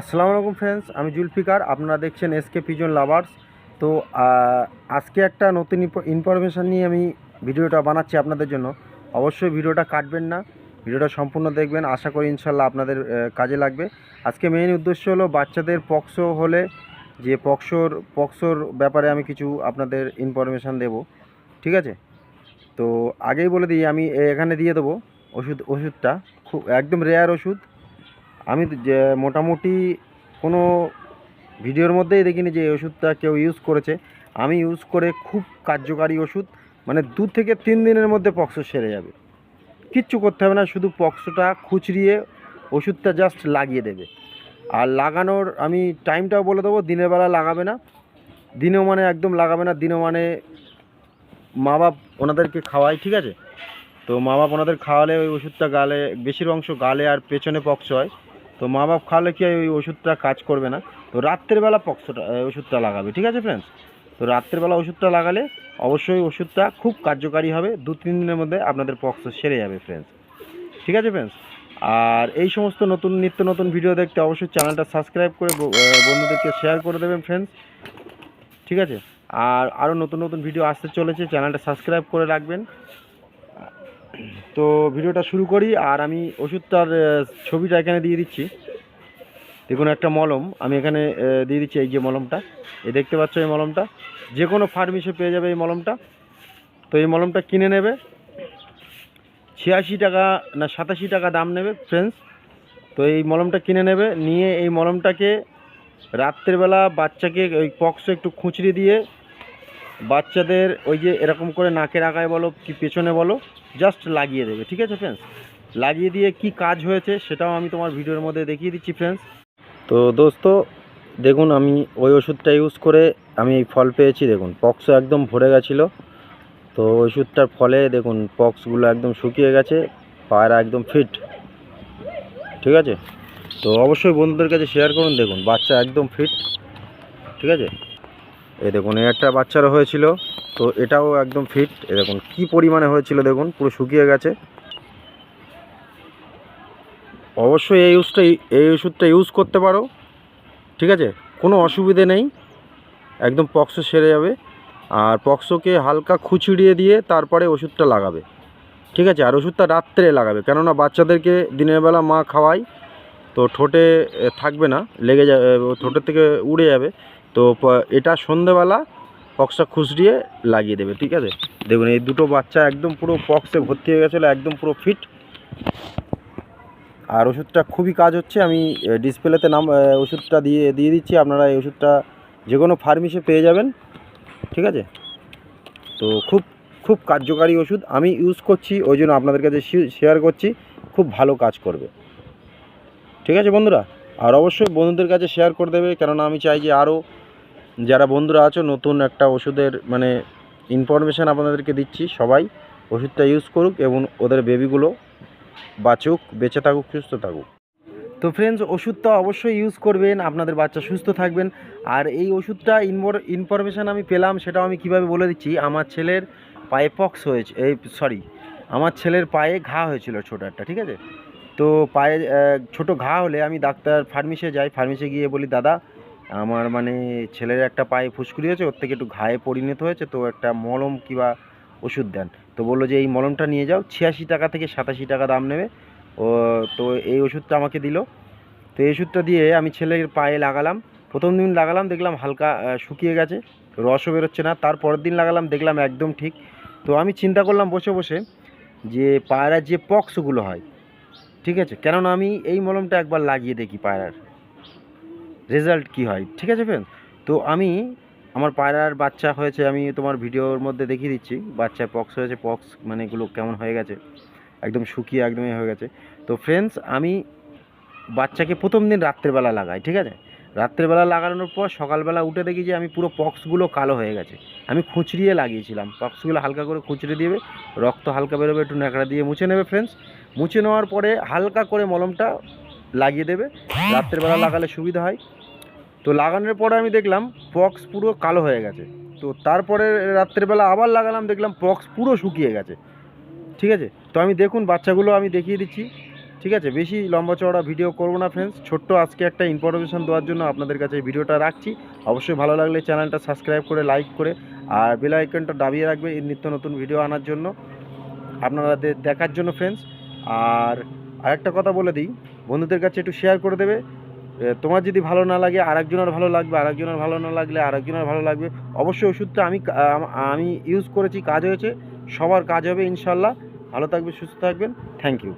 আসসালামু আলাইকুম ফ্রেন্ডস আমি জুলফিকার আপনারা দেখছেন এসকে পিজন লাভার্স তো আজকে একটা নতুন ইনফরমেশান নিয়ে আমি ভিডিওটা বানাচ্ছি আপনাদের জন্য। অবশ্যই ভিডিওটা কাটবেন না, ভিডিওটা সম্পূর্ণ দেখবেন, আশা করি ইনশাল্লাহ আপনাদের কাজে লাগবে। আজকে মেইন উদ্দেশ্য হলো বাচ্চাদের পক্সো হলে, যে পক্সোর পক্সোর ব্যাপারে আমি কিছু আপনাদের ইনফরমেশান দেব। ঠিক আছে? তো, আগেই বলে দিই, আমি এখানে দিয়ে দেবো ওষুধ, ওষুধটা। খুব, একদম রেয়ার ওষুধ। আমি যে মোটামুটি কোনো ভিডিওর মধ্যেই দেখিনি যে ওষুধটা কেউ ইউজ করেছে। আমি ইউজ করে খুব কার্যকারী ওষুধ মানে দু থেকে তিন দিনের মধ্যে পক্স সেরে যাবে। কিচ্ছু করতে হবে না, শুধু পক্সটা খুচরিয়ে ওষুধটা জাস্ট লাগিয়ে দেবে। আর লাগানোর, আমি টাইমটাও বলে দেবো, দিনের বেলা লাগাবে না। দিনেও মানে একদম লাগাবে না, দিনেও মানে মা বাপ ওনাদেরকে খাওয়াই ঠিক আছে? তো মা বাপ ওনাদের খাওয়ালে ওই ওষুধটা গালে, বেশির অংশ গালে আর পেছনে পক্স হয়। তো মা বাপ খাওয়ালে কি ওই ওষুধটা কাজ করবে না? তো রাত্রের বেলা পক্সটা ওষুধটা লাগাবে, ঠিক আছে ফ্রেন্ডস তো রাত্রের বেলা ওষুধটা লাগালে অবশ্যই ওষুধটা খুব কার্যকারী হবে, দু তিন দিনের মধ্যে আপনাদের পক্স সেরে যাবে ফ্রেন্ডস ঠিক আছে ফ্রেন্ডস আর এই সমস্ত নতুন, নিত্য নতুন ভিডিও দেখতে অবশ্যই চ্যানেলটা সাবস্ক্রাইব করে বন্ধুদেরকে শেয়ার করে দেবেন ফ্রেন্ডস ঠিক আছে? আর আরও নতুন নতুন ভিডিও আসতে চলেছে চ্যানেলটা সাবস্ক্রাইব করে রাখবেন। তো ভিডিওটা শুরু করি আর আমি ওষুধটার ছবিটা এখানে দিয়ে দিচ্ছি। দেখুন একটা মলম, আমি এখানে দিয়ে দিচ্ছি এই যে মলমটা। এ দেখতে পাচ্ছ এই মলমটা? যে কোনো ফার্মেসে পেয়ে যাবে এই মলমটা। তো এই মলমটা কিনে নেবে। ছিয়াশি টাকা না সাতাশি টাকা দাম নেবে ফ্রেন্ডস তো এই মলমটা কিনে নেবে, নিয়ে এই মলমটাকে রাত্রেবেলা বাচ্চাকে ওই পক্সে একটু খুঁচড়ে দিয়ে বাচ্চাদের ওই যে এরকম করে নাকের আগায় বলো কি পেছনে বলো জাস্ট লাগিয়ে দেবে, ঠিক আছে ফ্রেন্ডস লাগিয়ে দিয়ে কি কাজ হয়েছে সেটাও আমি তোমার ভিডিওর মধ্যে দেখিয়ে দিচ্ছি ফ্রেন্ডস তো দোস্ত, দেখুন আমি ওই ওষুধটা ইউজ করে আমি এই ফল পেয়েছি, দেখুন পক্সও একদম ভরে গেছিল। তো ওষুধটার ফলে দেখুন পক্সগুলো একদম শুকিয়ে গেছে, পায়রা একদম ফিট ঠিক আছে? তো অবশ্যই বন্ধুদের কাছে শেয়ার করুন, দেখুন, বাচ্চা একদম ফিট ঠিক আছে? এই দেখুন, এই একটা বাচ্চারও হয়েছিল, তো এটাও একদম ফিট এ দেখুন, কী পরিমাণে হয়েছিল দেখুন, পুরো শুকিয়ে গেছে। অবশ্যই এই ওষুধটা এই ওষুধটা ইউজ করতে পারো, ঠিক আছে? কোনো অসুবিধে নেই, একদম পক্স সেরে যাবে। আর পক্সকে হালকা খুচড়িয়ে দিয়ে তারপরে ওষুধটা লাগাবে, ঠিক আছে? আর ওষুধটা রাত্রে লাগাবে, কেননা বাচ্চাদেরকে দিনের বেলা মা খাওয়ায়, তো ঠোঁটে থাকবে না, লেগে যাবে ঠোঁটের থেকে উড়ে যাবে। তো এটা সন্ধেবেলা পক্সটা খুচড়িয়ে লাগিয়ে দেবে, ঠিক আছে? দেখুন, এই দুটো বাচ্চা একদম পুরো পক্সে ভর্তি হয়ে গেছিল, একদম পুরো ফিট আর ওষুধটা খুবই কাজ হচ্ছে, আমি ডিসপ্লেতে নাম ওষুধটা দিয়ে দিয়ে দিচ্ছি, আপনারা এই ওষুধটা যে কোনো ফার্মেসে পেয়ে যাবেন, ঠিক আছে? তো খুব খুব কার্যকারী ওষুধ, আমি ইউজ করছি, ওই জন্য আপনাদের কাছে শেয়ার করছি, খুব ভালো কাজ করবে। ঠিক আছে বন্ধুরা? আর অবশ্যই বন্ধুদের কাছে শেয়ার করে দেবে, কেননা আমি চাই যে আরও যারা বন্ধুরা আছো, নতুন একটা ওষুধের মানে ইনফরমেশান আপনাদেরকে দিচ্ছি, সবাই ওষুধটা ইউজ করুক এবং ওদের বেবিগুলো বাঁচুক, বেঁচে থাকুক, সুস্থ থাকুক। তো ফ্রেন্ডস ওষুধটা অবশ্যই ইউজ করবেন, আপনাদের বাচ্চা সুস্থ থাকবেন। আর এই ওষুধটা ইনফর ইনফরমেশান আমি পেলাম, সেটাও আমি কীভাবে বলে দিচ্ছি, আমার ছেলের পায়ে পক্স হয়েছে, এই সরি আমার ছেলের পায়ে ঘা হয়েছিল ছোটো একটা, ঠিক আছে? তো পায়ে ছোটো ঘা হলে আমি ডাক্তার ফার্মেসে যাই ফার্মেসে গিয়ে বলি, দাদা আমার মানে ছেলের একটা পায়ে ফুসকুড়ি হয়েছে, ওর থেকে একটু ঘায়ে পরিণত হয়েছে, তো একটা মলম কিংবা ওষুধ দেন। তো বলল যে, এই মলমটা নিয়ে যাও, ছিয়াশি টাকা থেকে সাতাশি টাকা দাম নেবে। ও, তো এই ওষুধটা আমাকে দিল। তো এই ওষুধটা দিয়ে আমি ছেলের পায়ে লাগালাম। প্রথম দিন লাগালাম, দেখলাম হালকা শুকিয়ে গেছে, রসও বেরোচ্ছে না। তার পরের দিন লাগালাম, দেখলাম একদম ঠিক। তো আমি চিন্তা করলাম বসে বসে যে, পায়রার যে পক্সগুলো হয়, ঠিক আছে? কেননা আমি এই মলমটা একবার লাগিয়ে দেখি পায়রার। রেজাল্ট কি হয়? ঠিক আছে ফ্রেন্ড তো আমি আমার পায়রার বাচ্চা হয়েছে, আমি তোমার ভিডিওর মধ্যে দেখিয়ে দিচ্ছি। বাচ্চার পক্স হয়েছে পক্স মানে এগুলো কেমন হয়ে গেছে? একদম শুকিয়ে একদমই হয়ে গেছে। তো ফ্রেন্ডস আমি বাচ্চাকে প্রথম দিন রাত্রেবেলা লাগাই, ঠিক আছে? রাত্রেবেলা লাগানোর পর সকালবেলা উঠে দেখি যে আমি পুরো পক্সগুলো কালো হয়ে গেছে। আমি খুচড়িয়ে লাগিয়েছিলাম। পক্সগুলো হালকা করে খুচড়ে দিবে, রক্ত হালকা বেরোবে, একটু ন্যাকড়া দিয়ে মুছে নেবে ফ্রেন্ডস মুছে নেওয়ার পরে হালকা করে মলমটা লাগিয়ে দেবে। রাত্রেবেলা লাগালে সুবিধা হয়। তো লাগানোর পরে আমি দেখলাম পক্স পুরো কালো হয়ে গেছে। তো তারপরে রাত্রেবেলা আবার লাগালাম, দেখলাম পক্স পুরো শুকিয়ে গেছে। ঠিক আছে? তো আমি দেখুন, বাচ্চাগুলো আমি দেখিয়ে দিচ্ছি। ঠিক আছে? বেশি লম্বা চওড়া ভিডিও করব না ফ্রেন্ডস ছোট্ট আজকে একটা ইনফরমেশন দেওয়ার জন্য আপনাদের কাছে ভিডিওটা রাখছি। অবশ্যই ভালো লাগলে চ্যানেলটা সাবস্ক্রাইব করে লাইক করে, আর বেল আইকনটা দাবিয়ে রাখবে এই নিত্য নতুন ভিডিও আনার জন্য। আপনারা দেখার জন্য ফ্রেন্ডস আর আরেকটা কথা বলে দিই। বন্ধুদের কাছে একটু শেয়ার করে দেবে। তোমার যদি ভালো না লাগে, আরেকজনের ভালো লাগবে, আরেকজনের ভালো না লাগলে আরেকজনের ভালো লাগবে, অবশ্যই ওষুধটা আমি আমি ইউজ করেছি, কাজ হয়েছে, সবার কাজ হবে ইনশাল্লাহ। ভালো থাকবে, সুস্থ থাকবেন। Thank you